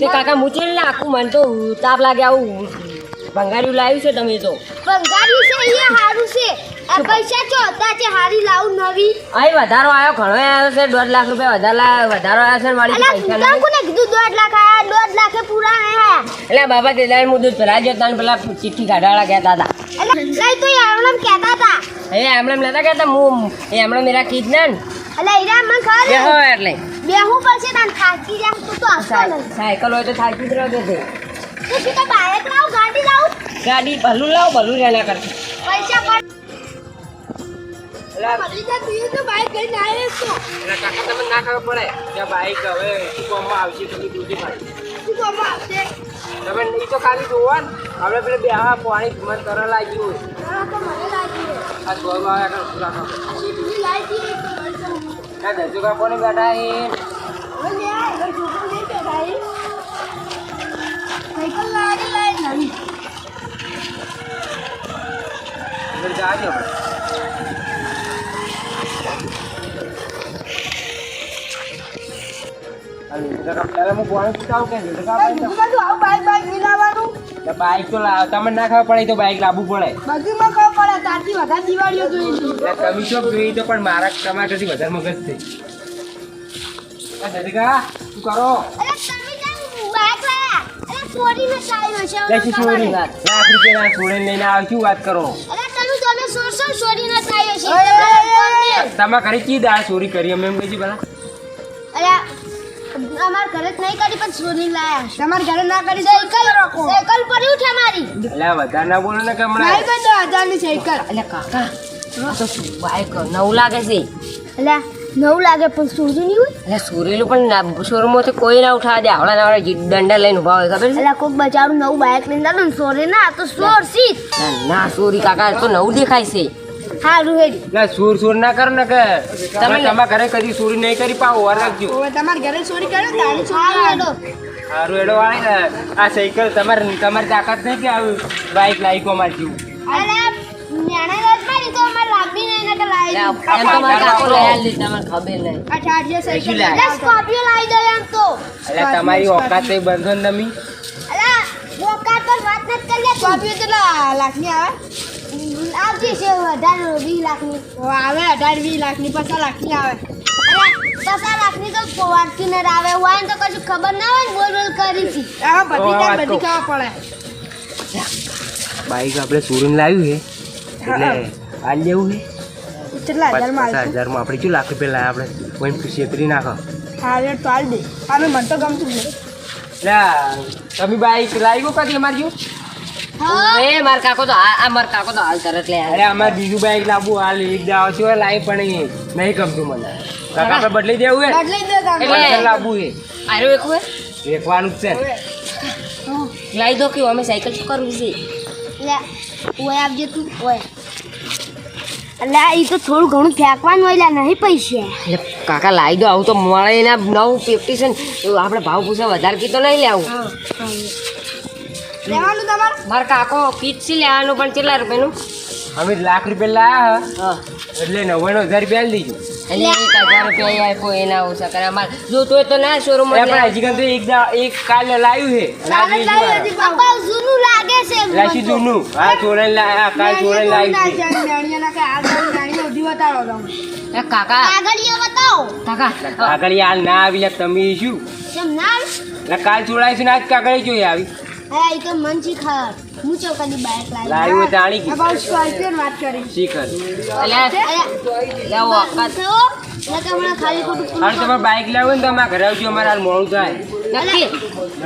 તો કાકા મૂચી આખું મન તો તાપ લાગે આવું. ભંગાર્યું લાવ્યું છે તમે તો. ભંગારી છે એ સારું છે. આ પૈસા ચો હતા છે હારી લાવું નવી? અહીં વધારો આવ્યો ઘણો આવ્યો છે દોઢ લાખ રૂપિયા વધારે વધારો આવ્યો છે મારી પૈસા નહીં. કોને કીધું દોઢ લાખ આયા દોઢ લાખે પૂરા આયા? એટલે બાબા તે દાડે હું દૂધ ભરાઈ જતા પેલા ચિઠ્ઠી કાઢવાળા કહેતા હતા. એટલે તો એમણે કહેતા હતા. એ એમણે એમ લેતા કહેતા હું એ એમણે મેરા કીધ ને. એટલે હીરા મને ખબર એટલે. બેહવું પડશે તને થાકી જાય તું તો નહીં. સાયકલ હોય તો થાકી જ રહ્યો છે. તું શું બાઇક લાવ ગાડી લાવ. ગાડી ભલું લાવ ભલું રેના કરશે પૈસા પણ તમે દૂધી તો ખાલી જોવો ને. આપણે પેલે બે હા પાણી મન લાગ્યું હોય આ ગોળ આવે કે પૂરા કામ સીધી લાગી એક તો મળશે હું. આ દસુ કા કોને બેઠા બાઈક તો તમને ના ખબર પડે તો બાઈક લાવવું પડે બધીમાં ખબર પડે તારથી વધારે દિવાળીઓ જોઈ લીધી એટલે તમે શું જોઈ તો પણ મારા તમારા કરતી વધારે મગજ છે દરિકા શું કરો અરે તમે ચાલ્યો છે લાખ રૂપિયાના લઈને આવ્યો વાત કરો અરે તમે તમે સોરસો ચોરીને ચાલ્યો છે તમે કરી કી દાળ ચોરી કરી? અમે એમ કહીશું પેલા અરે અમાર ઘરે જ નહીં કરી પણ ચોરી લાયા તમાર ઘરે ના કરી સાયકલ સાયકલ પડ્યું છે મારી એટલે વધારે ના બોલો ને કે હમણાં. નહીં દો હજારની સાયકલ એટલે કાકા તો શું બાઈક નવું લાગે છે. અલ્યા નવું લાગે પણ ચોરી નહીં હોય? એટલે સુરેલું પણ શોરૂમમાંથી કોઈ ના ઉઠાવે દે આવડા આવડા દંડા લઈને ઊભા હોય ખબર છે? અલ્યા કોક બચારું નવું બાઇક લઈને આલો ને સોરે ના તો સોર સી ના, સુરી સોરી કાકા તો નવું દેખાય છે. હારું હેડી. ના સુર સુર ના કર ને કે. તમે તમારા ઘરે કદી ચોરી નહીં કરી પાવો વાર રાખજો. હવે તમાર ઘરે ચોરી કરે તારી ચોરી હેડો. સારું એડો વાળી આ સાયકલ તમારે તમારી તાકાત નહીં કે આવું બાઈક લાવી કો લાંબી નહીં ને કે લાવી એમ તો મારા કાકો લઈ આલી તમને ખબર નહીં. આ ચાર્જર સાયકલ લાવી. સ્કોર્પિયો લાવી દો એમ તો. એટલે તમારી ઓકાત નહીં બંધો ને તમે? અલ્યા બોકાર પર વાત નથી કરી લે સ્કોર્પિયો કેટલા લાખની આવે? આવતી છે વીસ લાખની. આવે અઢાર વીસ લાખની પચાસ લાખની આવે. પસાર લાખની તો આવે. હોય ને તો કશું ખબર ના હોય બોલ બોલ કરી છે આ. પડે. બાઈક આપણે ચોરીને લાવ્યું છે. એટલે આ લેવું છે? કેટલા પચાસ હજારમાં આપણે શું લાખ રૂપિયા લાવ્યા આપણે? કોઈ કરી નાખો. હા રેટ તો હાલ દે. અમે મન તો ગમતું જ તમે બાઈક લાવ્યું કદી અમારી જેવું? એ માર કાકો તો આ આ માર કાકો તો હાલ તરત લે અરે અમારે બીજું બાઈક લાવવું હાલ એક દાવ છે લાવી પણ એ નહીં ગમતું મને. કાકા બદલી દેવું હે? બદલાઈ દે એટલે લાવવું હે. આરો એક હે વેકવાનું જ છે. લાવી દો કે અમે સાયકલ શું કરવી છે? ઓય આપજે તું ઓય. એટલે એ તો થોડું ઘણું ફેંકવાનું હોય નહીં પૈસા. એટલે કાકા લાવી દો આવું તો મળે એના નવું ફિફ્ટી છે ને એવું આપણે ભાવ પૂછે વધારે કીધો નહીં લેવું. લેવાનું તમારે? મારા કાકો કીટ છે લેવાનું પણ કેટલા રૂપિયાનું? અમે લાખ રૂપિયા લાયા હા. એટલે નવ્વાણું હજાર રૂપિયા લીધું એટલે એક હજાર રૂપિયા આપ્યો એના ઓછા કરે અમારે જોતું હોય તો ના શોરૂમ હજી તો એક એક કાલે લાવ્યું છે બાપા જૂનું લાગે છે લાસી જૂનું. હા ચોરાઈ લાયા કાલ ચોરાઈ લાવ્યું છે. કાકા. કાગળિયો બતાવો. કાકા. કાગળ હાલ ના આવી લે તમે શું? કેમ ના કાલ ચોરાઈ છે ને આજ કાગળ જોઈએ આવી. એ તો મન છે હું ચોકાની બાઇક લાવી? લાવ્યું હોય તાણી કી સ્કોર્પિયો વાત કરી. શીખર. જાઓ હમણાં ખાલી ખોટું હાલ તમારે બાઇક લાવો ને તો અમારા ઘરે આવજો અમારે હાલ મોડું થાય. નક્કી?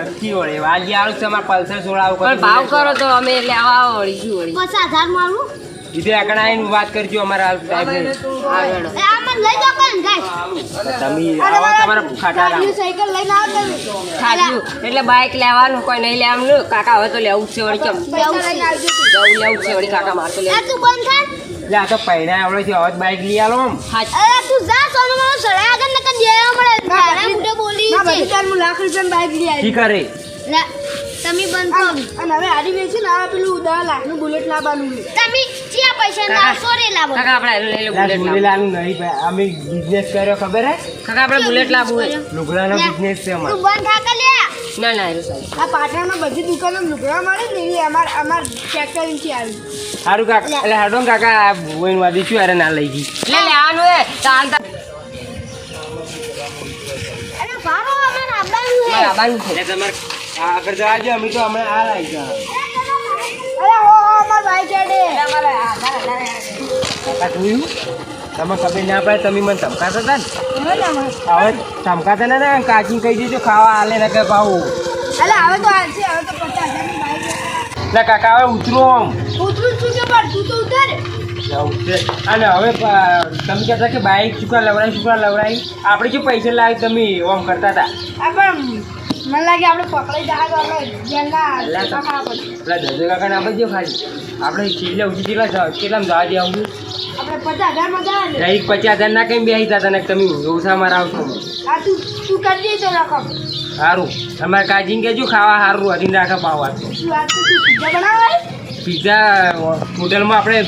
નક્કી વળે. વાજી આવું તમારે પલ્સર સોળાવું પણ ભાવ કરો તો અમે લેવા વળી મારું આગળ આવીને વાત કરજો અમારા હાલ લઈ જાઓ તમે આવો તમારા ખાટા સાયકલ લઈને આવો તમે. ખાધું. એટલે બાઇક લેવાનું કોઈ નહીં લેવાનું કાકા હવે તો લેવું છે વળી કેમ? લેવું લેવું છે વળી કાકા મારે તો એ લેવું તું બંધ કર એટલે આ તો પૈણા આવડે છે હવે બાઇક લઈ આલો આમ. અરે તું જા સોનો મારો સડા આગળ નકર દેવા મળે. મારા મુઢે બોલી છે. લાખ રૂપિયાની બાઇક લઈ આવી. કી કરે? લે, તમે બંધ કરો. અને હવે હારી વેચી ને આ પેલું દસ લાખનું બુલેટ લાવવાનું છે. તમે ચિયા પૈસા ના સોરે લાવો. કાકા આપણે લઈ લો બુલેટ લાવવાનું. નહીં ભાઈ અમે બિઝનેસ કર્યો ખબર હે? કાકા આપણે બુલેટ લાવવું હોય. લુગડાનો બિઝનેસ છે અમારો. તું બંધ થાકે લે. ના ના એવું સાહેબ આ પાટણમાં બધી દુકાનો લુગડા મળે ને એવી અમાર અમાર ફેક્ટરીથી આવી. સારું કાકા એટલે હાડો ને કાકા આ વાદી છું અરે ના લઈ ગઈ. એટલે લેવાનું હે ચાલતા અરે ભારો અમાર આબાનું હે આબાનું છે. એટલે તમારે આગળ જવા દો અમે તો હમણાં આ લાવી ગયા. અરે હો હો અમાર ભાઈ ચડે કાકા જોયું? તમે ખબર ના પડે તમે મને ધમકાતા હતા ને? હવે ધમકાતા ના ને કાચી કહી દીધું ખાવા આલે ને કે પાવું હવે તો હાલશે હવે તો પચાસ બાઈક ના કાકા હવે ઉતરો આમ. ઉતરું છું કે પણ તું તો ઉતર. અને હવે તમે કહેતા કે બાઈક ચૂકા લવડાવી ચૂકા લવડાવી આપણે શું પૈસા લાવી તમે ઓમ કરતા હતા? પણ મને લાગે આપણે પકડાઈ જાય તો આપણે જેલના ના ખાવા પડશે. પેલા દસ કાકાને આપણે જો ખાલી. આપણે છેલ્લે ઉઠી કેટલા જવા- કેટલામાં જવા દે આવું? આપણે પચાસ હજારમાં જાય ને એક પચાસ હજાર ના કઈ બેસી જતા ને તમે વ્યવસાય મારા આવશો? આ તું તું કરી દે તો રકમ સારું. તમારે કાજીને કહેજો ખાવા સારું વધીને રાખે પાવા. પીઝા બનાવે? પીઝા હોટલમાં આપણે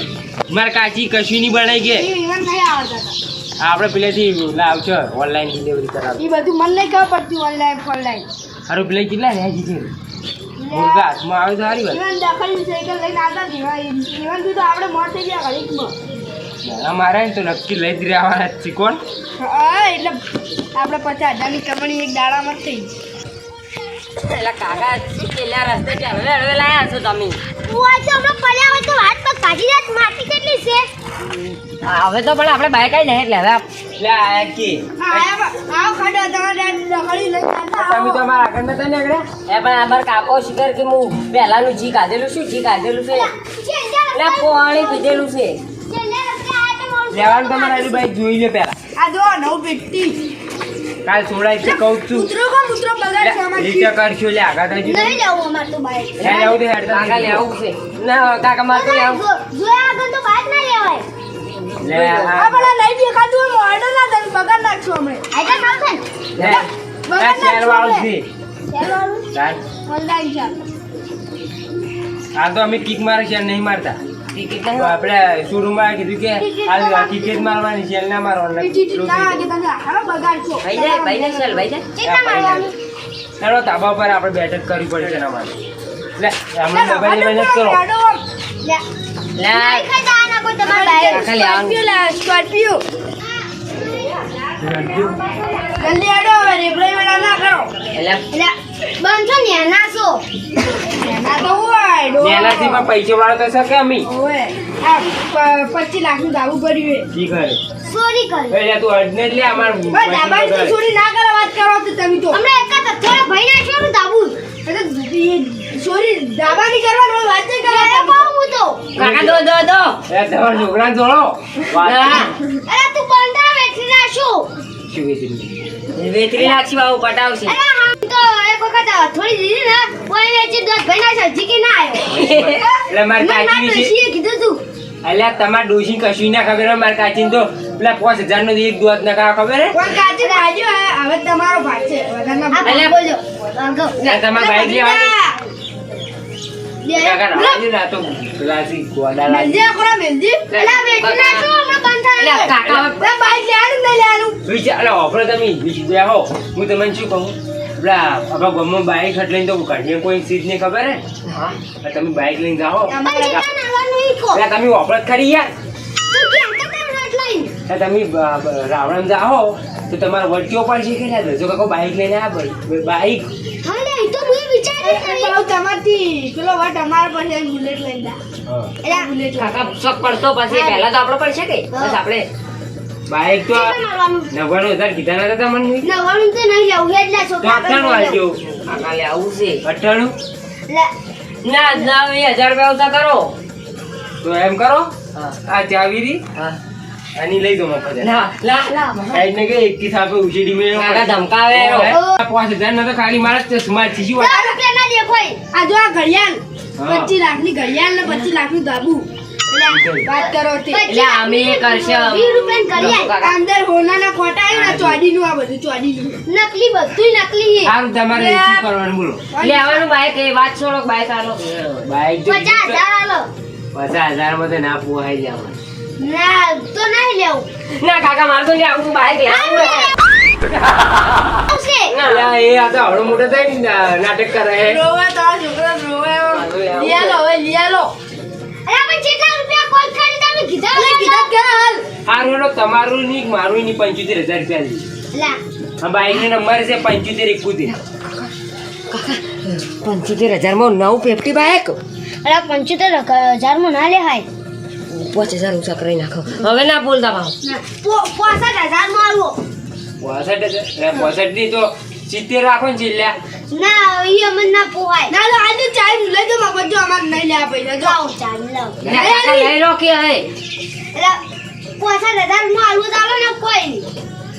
મારે કાચી કશું નહીં બનાવી કે. નહીં આવડતા. આપણે પેલેથી લાવશો ઓનલાઈન ડિલિવરી કરાવ. એ બધું મને નહીં ખબર પડતી ઓનલાઈન ઓનલાઈન સારું પેલે કેટલા રહ્યા છે મુર્ગા હાથમાં આવે તો સારી વાત. દખલની સાયકલ લઈને આવતા જીવન તું આપણે મોત થઈ ગયા ઘડીકમાં મારે તો નક્કી લઈ જ રહેવાના જ કોણ? હા એટલે આપણે પચાસ હજારની કમાણી એક દાડામાં જ થઈ એટલે કાકા પેલા રસ્તે હવે હળવે લાયા છો તમે. તું આ તો પડ્યા હોય તો હાથ પગ કાઢી દે માટી કેટલી છે? હવે તો પણ આપણે બાઈક આવી જાય એટલે હવે એટલે આ કે. આવ ખાડો તમારે દખલી લઈને તમે તો આવો. આગળ નતા નીકળ્યા એ પણ અમાર કાકો શિખર કે હું પહેલાનું જી કાઢેલું શું જી કાઢેલું છે. એટલે પાણી પીધેલું છે. લેવાનું તમારે આજુ બાઈક જોઈ લે પેલા આ જો નવ પેટી. કાલ છોડાય છે કહું છું. કૂતરો કો કૂતરો બગાડ છે અમારી રીતે કરશું લે આગા થજો નહીં લેવું અમાર તો બાઈક. લે લેવું તો હેડ કાકા લેવું છે. ના કાકા માર તો લેવું. જો આગળ તો બાઈક ના લેવાય. લે આ બડા લઈ દે નહીં દેખાતું ઓર્ડર ના તને બગાડ નાખશું હમણે. આઈટા ને? લે આ શેર વાળું છે. ચાલો ચાલ. ઓનલાઈન છે આ તો અમે કિક મારે છે નહીં મારતા. આપણે શોરૂમમાં કીધું કે આ ટિકિટ મારવાની શેર ના મારવાની ભાઈ જાય ભાઈ જાય ચાલ ભાઈ જાય. ચાલો તાબા પર આપણે બેઠક કરવી પડશે એના માટે. લે અમે મોબાઈલ મહેનત કરો. એટલે બંધ છો ને નાસો છો ના તો હોય ડો. પણ પૈસા વાળો શકે અમી. આ પ- પચીસ લાખનું દાવું કર્યું કી કરે? ચોરી કરી. એટલે તું અડને લે અમારું ભાઈ દાબાની તો ચોરી ના કરો વાત કરો તો તમે તો. હમણાં એકાદ અથોડો ભાઈ ના શું દાબુ. એટલે એ ચોરી દાબાની કરવાની વાત નહીં એ કરવાની. બહુ હું તો કાકા દો દો દો. એ તમારા છોકરાને જોડો. અરે તું બંધા બેઠી ના શું શું વેચી નાખી બાબુ પટાવશે. અરે વખત થોડી દીધી ને કોઈ વેચી દસ ભાઈ ના જીકી ના આવ્યો. એટલે માર કાચી કીધું તું. એટલે તમારે ડોશી કશું ના ખબર હોય મારે કાચી તો પેલા પાંચ હજાર નો એક દોત ના ખાવા ખબર હે? પણ કાચી હે, હવે તમારો ભાગ છે. એટલે ભાગ. ભાઈ જે આવે તમારે હું તમને શું કહું? પેલા આપણા ગામમાં બાઈક હટ લઈને તો કાઢીએ કોઈ સીટ નહીં ખબર હે? તમે બાઈક લઈને જાઓ. પણ. એટલે તમે વપરાત ખરી યાર. તું કેમ કે તેમ રાવણ જાઓ તો તમારે વટકીઓ પડશે કે ના જો કાકો બાઈક લઈને આ. પેલો તમારથી પેલો વટ અમારા પાસે બુલેટ લઈને. કાકા શોખ પડતો પછી પહેલા તો આપણો પડશે કે? બસ આપણે બાઈક તો નવાણું હજાર કીધા ના હતા મને નવ્વાણું તો નહીં લેવું, એટલે છોકરા અઠ્ઠાણું પર આલજો. કાકા લે આવું છે. અઠાણું ના ના એ હજાર રૂપિયા ઓછા કરો. તો એમ કરો. હા. આ ચાવી રી. હા. આની લઈ દો મફત ના ના. ને. કે એકી થાપે ઉછેડી મેળવો કાકા ધમકાવે પાંચ હજાર ના તો ખાલી મારા ચશ્મા છે શું વાત? ના દેખોય. આ જો આ ઘડિયાળ. હા. લાખની ઘડિયાળ ને પચીસ લાખનું ધાબુ. વાત કરો તે. એટલે અમે કરશે. વીસ રૂપિયાની ઘડિયાળ. કાકા અંદર હોનાના ખોટા આવ્યું ને ચોડીનું આ બધું ચોડી નું નકલી બધું નકલી છે. સારું તમારે શું કરવાનું બોલો. એટલે આવવાનું બાઈક એ વાત છોડો બાઈક આલો બાઈક જો પચાસ હજાર આલો. પચાસ હજારમાં તો ના પોહાઈ જાય ના તો નહીં લેવું. ના કાકા મારે તો લે બાઈક લેવું એ આ તો હળો મોટો થાય નાટક કરે. રોવા રોવે છોકરા રોવા લિયાલો હવે લિયાલો અરે પણ કેટલા રૂપિયા કોઈ ખરી તમે કીધા અરે કીધા કે હાલ? હારું હેડો, તમારું ની મારું ની પંચોતેર હજાર રૂપિયા લીધી. લા. આ બાઈક નો નંબર છે પંચોતેર એકોતેર. પંચોતેર હજારમાં નવું પેપ્ટી બાઈક અરે પંચોતેર હજારમાં ના લે હાય પાંચ હજાર કરી નાખો. હવે ના બોલતા ભાવ પોસઠ હજારમાં આવો. પોસઠ પોસઠની તો સિત્તેર રાખો ને છેલ્લા ના એ અમને ના પોહાય. ના લો આજે ચાય લઈ દો મગજ જો અમાર નહીં લેવા પૈસા જો લાવો. ચાલ લો લઈ લો કે હવે. પોસઠ હજારમાં આલવું તો ને કોઈ નહીં.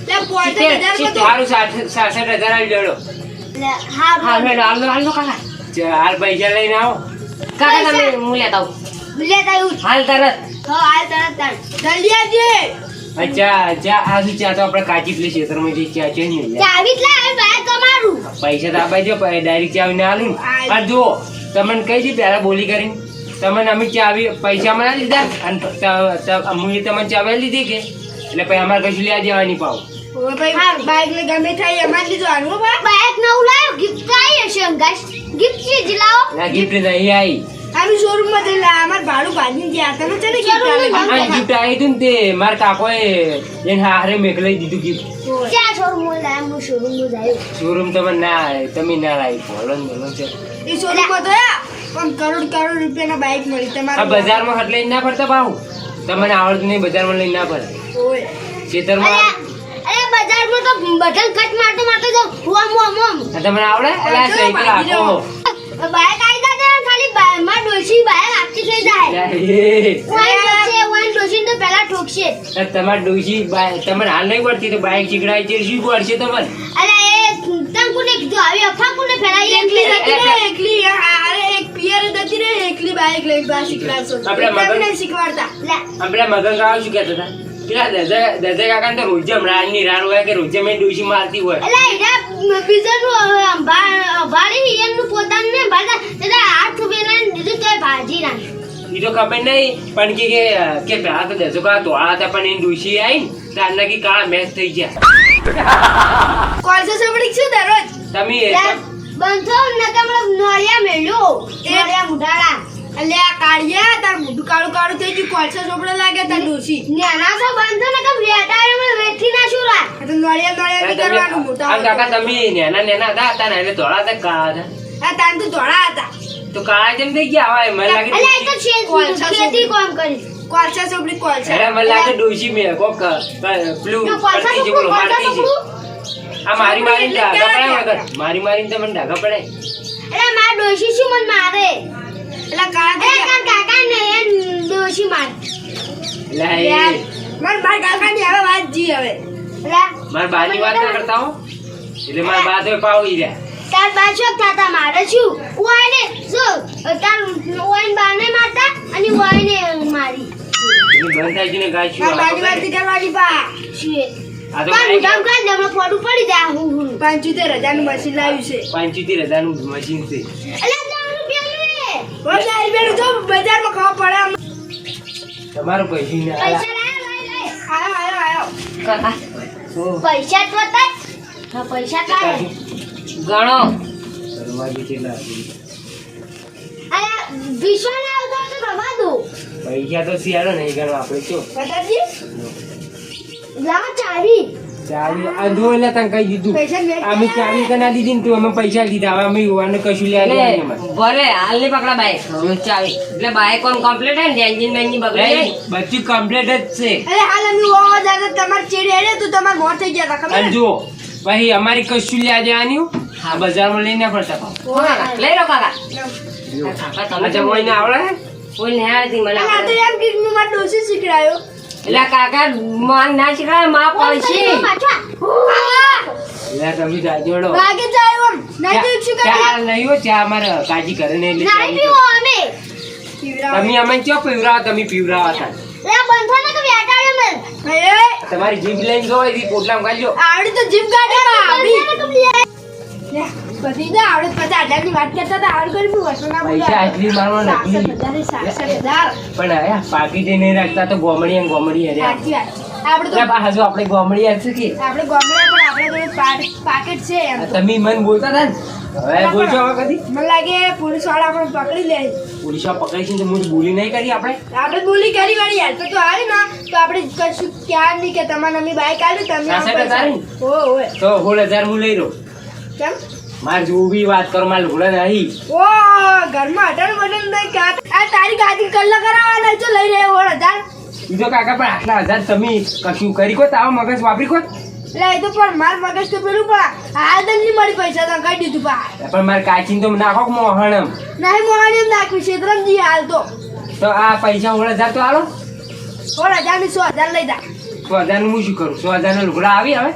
સિત્તેર, હજાર તો સારું સાઠ સાસઠ હજાર આવી લેડો હાલ હાલ લો, હાલ કાકા. હાલ પૈસા લઈને આવો. કાકા તમે હું લેતા આવું? લેતા આવ્યું હાલ તરત. હા હાલ તરત તાર. જલ્દી આવજે. અચ્છા અચ્છા આ શું ચા તો આપણે કાચી પેલી ખેતરમાં જે ચા છે ને. ચાવી જ લાવે પૈસા તો આપવા દો ડાયરેક્ટ ચાવી ના આલું ને. પણ જુઓ તમને કહી દી પહેલા બોલી કરીને તમને અમે ચાવી પૈસા મને લીધા? અને હું તમને ચાવી લીધી કે? એટલે પછી અમારે કશું લેવા જવાની પાવ બાઈક ને ગમે થાય અમારે લીધું બાઈક નવું લાવ્યો ગિફ્ટ આવી હશે અંગાશ. ગિફ્ટ છે લાવો. ના ગિફ્ટ નહીં આવી આનું શોરૂમમાં જઈને અમાર ભાડું ભાજી ગયા. તમે ગિફ્ટ આ ગિફ્ટ આવી તું ને તે મારા કાકોએ એને હારે મેઘલાઈ દીધું ગિફ્ટ શોરૂમ હું શોરૂમમાં લાવ્યો શોરૂમ તમે ના તમે ના લાવી બોલો ને બોલો છે એ શોરૂમમાં તો પણ કરોડ કરોડ રૂપિયાના બાઈક મળી આ તમારે બજારમાં હાટ લઈને ના પડતા ભાવ તમને આવડતું નહીં બજારમાં લઈને ના પડે ઓય. ખેતરમાં અરે બજારમાં તો બટન કટ મારતો મારતો જો હું આમ આમ તમને આવડે? એટલે સાયકલ આખો. બાઇક આવી જાય ને ખાલી બા- માં ડોશી બાઈક આખી થઈ જાય. ડોશી તો પહેલા ઠોકશે. તમારે ડોશી બાય- હાલ નહીં પડતી તો બાઇક શીખડાય છે શું પડશે તમારે? અરે એ તમ કોને કીધું? આવી અફા કોને ફેલાઈ એકલી એકલી જતી એકલી અરે એક પિયર જતી રહે એકલી બાઈક લઈ બા શીખડાવશો આપણે મગન- નહીં શીખવાડતા. આપણે મગન કાકા શું કહેતા હતા? પેલા દરજા દરજા કાકાને તો રોજે હમણાં ની રાડ હોય કે રોજે મેં ડોશી મારતી હોય. એટલે બીજાનું અંભા- અંભાળી એમનું પોતાનું ને ભાગા હાથ વેલાને દીધું તોય ભાજી નાખ્યું એ તો ખબર નહીં પણ કે કે કે પેલા તો દસો કા ધોળા હતા પણ એની ડોશી આવી ને તારના કે કાળા મેચ થઈ ગયા. કોલસો સાંભળી શું દરરોજ? તમે બંધો નકમણો નોળિયા મેળ્યો નોળિયા મુઢાળા. એટલે આ કાળિયા તાર મોઢું કાળું કાળું થઈ ગયું કોલસો ચોપડો લાગે તાર ડોશી. નાના તો બંધો નકમ વેટાળે વેઠી ના શું રા તો નળિયા નળિયા નહીં કરવાનું મોટા આ કાકા તમે નેના નેના હતા હતા ને એટલે ધોળા હતા કે કાળા હતા? આ તાન તો ધોળા હતા. તો કાળા જેમ થઈ ગયા હોય મને લાગે એટલે આ તો છે કોલસા ખેતી કોમ કરી. કોલસા ચોપડી કોલસા. અરે મને લાગે ડોસી મે કોક ક- પેલું કોલસા કરતી કોલસા મારતી આ મારી મારી ડાગા પડે મારી મારી તમને ડાગા પડે અરે મારા ડોશી શું મને મારે? એટલે કાકા ને. લે માર. હવે વાત જી હવે. એટલે બાની વાત ના કરતા હો. એટલે મારા બા તો પાવી રહ્યા તાર બાજુ થતા મારે શું? ઓયને જો તાર ઓયન બાને મારતા અને ઓયને મારી. એની છે ને ગાય બાજી? વાતી કરવાની આ તો ફોટું પડી જાય હું હું. પંચોતેર હજારનું મશીન લાવ્યું છે. પંચોતેર હજારનું મશીન છે. એટલે બજારમાં ખાવા પડે આમ. તમારું પૈસી ને આયો આયો આયો. પૈસા તો જ. હા પૈસા કાઢે ગણો. કરવા કેટલા અરે વિશ્વ ના આવતો તો રવા દો. પૈસા તો શિયાળો નહીં ગણો આપણે શું? બતાવજી લા ચાવી. ચાવી આ જો એટલે તને કહી દીધું. અમે ચાવી કના દીધી ને તું અમે પૈસા લીધા? હવે અમે યુવાને કશું નહીં ભલે હાલ નહીં પકડા બાઈક ચાવી એટલે બાઈક કોણ કમ્પ્લીટ હે ને એન્જિન બેન્જિન બગડી બધું કમ્પ્લીટ જ છે. અરે હાલ અમે ઓવા જાતા તમારે ચેડી હેડે તું તમાર મોત થઈ ગયા હતા ખબર? જો ભાઈ અમારી કશું લે દેવાની આ બજારમાં લઈને પડતા હો લઈ લો કાકા. તમે કોઈને આવડે? કોઈ નહીં આવતી મને આ તો. એમ કીધું મારા ડોસી શીખડાયો. એટલે કાકા માન ના શીખડાયમાં પડશે પાછા. એટલે તમે જાજોડો લાગે જાય નહીં તો શું ચા કરે નહીં હો ચા અમારે કાજી કરે નહીં પીવો અમે. તમે અમે ચો પીવરાવો તમે પીવરાવો હતા. લે બંધો ને કે વેટાળે મલ તમારી જીભ લઈને જો એથી પોટલામાં કાઢજો આવડી તો જીભ કાઢે આવડી. બંધો ને કે પછી હજારની વાત કરતા હતા હાલ કરી ના આટલી મારવા પણ આયા રાખતા તો ગોમડી અને ગોમડી હર્યા સાચી વાત. આપણે તો એટલે પાછું આપણે ગોમડી હશે કે? આપણે ગામડા પણ આપણે જોડે પાકેટ છે તમે મન બોલતા હતા ને? હવે બોલશો હવે કદી? મને લાગે પોલીસવાળા આપણે પકડી લે. પોલીસો પકડી છે તો હું બોલી નહીં કરી આપણે? આપણે બોલી કરી વાળી યાર તો તું આવી ના તો આપણે કશું ક્યાં નહીં કે તમારે અમે બાઈક આલ્યું તમે હોય તો હું લઈ રહ્યો. કેમ? મારે જોવું વાત કરો માર લુગડા નહીં ઓ ઘરમાં અટણ બટન નહીં કે આ તારી ગાદી કલ્લા કરાવવાના છો લઈ રહ્યો હોળ હજાર. બીજો કાકા પણ આટલા હજાર તમે કશું કરી કો તાવ મગજ વાપરી કો એટલે એ તો પણ માર મગજ તો પેલું પણ હાલ તો નહીં મળી પૈસા તો કહી દીધું પા પણ મારે કાચીન તો નાખો મોહણમ. નહીં મોહણમ નાખ્યું શેતરમજી હાલ તો. તો આ પૈસા સોળ હજાર તો આલો. હોળ હજારની સો હજાર લઈ જા. સો હજારનું હું શું કરું? સો હજારનું લુગડા આવી હવે?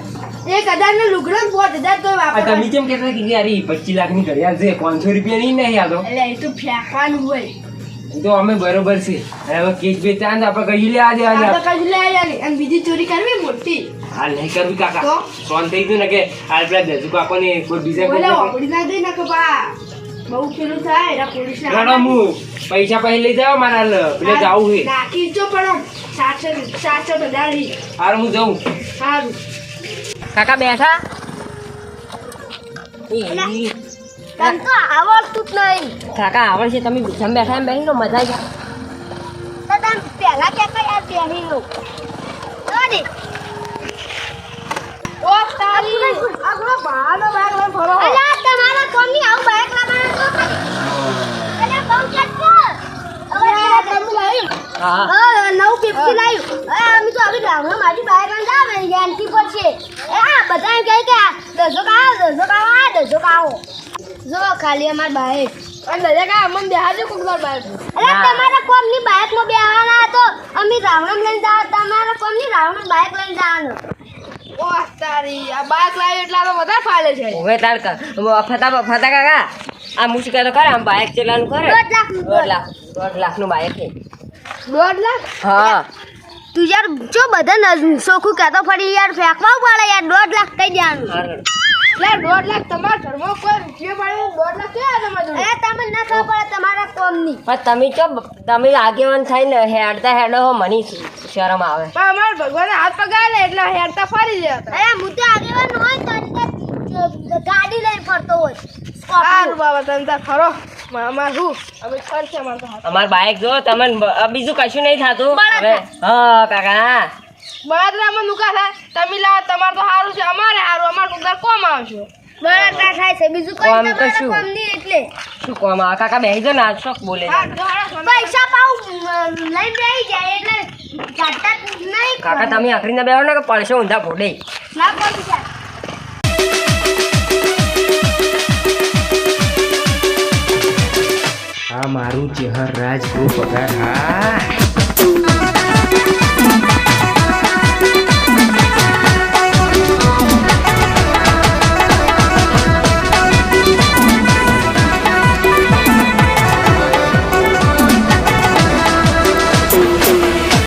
એક હજાર ને લુગડો પાંચ હજાર તો તમે કેમ કહેતા કે યાર પચીસ લાખની ઘડિયાળ છે પાંચસો રૂપિયા ની નહીં આતો એટલે એ તો ફેંકવાનું હોય. તો અમે બરોબર છે. હવે કેક બે ચાંદ આપણે કહી લે આજે આજે. લઈ આવ્યા નહીં અને બીજી ચોરી કરવી મોટી. હાલ નહીં કરવી કાકા. તો? સોન થઈ ગયું ને કે હાલ પેલા દસુ કાકો ને કોઈ બીજા કોઈ બોલે ને- ના દે ને કે બા બહુ પેલું થાય એના પોલીસ હું પૈસા પછી લઈ જાવ મારા પેલે જાવું છે. નાખી જો પણ સાતસો સાતસો ઈ. હાલ હું જાઉં. સારું કાકા બેઠા? તો આવડતું જ નહીં. કાકા આવડશે તમે બીજામાં બેઠા એમ બેસી લો મજા આવી તો તમે પહેલા લો. જોને. ઓ તારી. આગળો બહારનો ભાગ લઈને ફરો. અલા, તમારા કોમની આવું બાઈક લાવવાનું તો અલા, બહુ ચેક કર. હવે આ તમે લાવી હા હા, નવું. અમે તો હવે ગામમાં મારી બાઈક જાવ ને, ખાલી અમાર બાઈક. અને દેખાડજો કોક વાર અલા, તમારા કોમની બાઈકમાં બેહવાના હતો. અમે રાવણમ લઈને જા તમારા કોમની રાવણમ બાઈક લઈને જવાનું. ઓ તારી આ બાઇક લાવી એટલે આ તો વધારે ફાયદો છે. હવે તાર ફતા ફતા કાકા આ મુશ્કેલ તો કરે આમ બાઇક ચલાવવાનું કરે દોઢ લાખનું દોઢ લાખ દોઢ લાખનું બાઇક છે. દોઢ લાખ? હા. તું યાર જો બધા ન- સોખું કહેતો ફરી યાર ફેંકવા પડે યાર દોઢ લાખ કઈ દેવાનું. એટલે દોઢ લાખ તમારા ઘરમાં કોઈ રૂપિયો પાડે દોઢ લાખ ક્યાં તમારા જોડે? અરે ના ખબર પડે તમારા કોમની. પણ તમે ચો તમે આગેવાન થઈને હેડતા હેડો હો મને શરમ આવે. પણ અમારે ભગવાને હાથ પગારે એટલે હેડતા ફરી જતા એ હું તો આગેવાન હોય તો ગાડી લઈને ફરતો હોય. સારું. બાબા તમે ત્યાં ખરો. અમારે શું? અમે ફરશે અમારે તો હાથ. અમાર બાઈક જો તમને બીજું કશું નહીં થતું. હા કાકા. બળતરામાં નુકા થાય તમે લાવો તમારે તો સારું છે. અમારે સારું અમારે કોક દાડો કોમ આવશે. બળતરા થાય છે. બીજું કોઈ કોમ તો શું? એટલે. શું કોમ? આ કાકા બેહી જો ના શોખ બોલે પૈસા પાઉ લઈ બેહી જાય એટલે કાઢતા જ નહીં કાકા તમે આખરીને બેહો ને કે પડશે ઊંધા ફોડે? ના પડી જાય. આ મારું ચેહર રાજ પગાર. હા.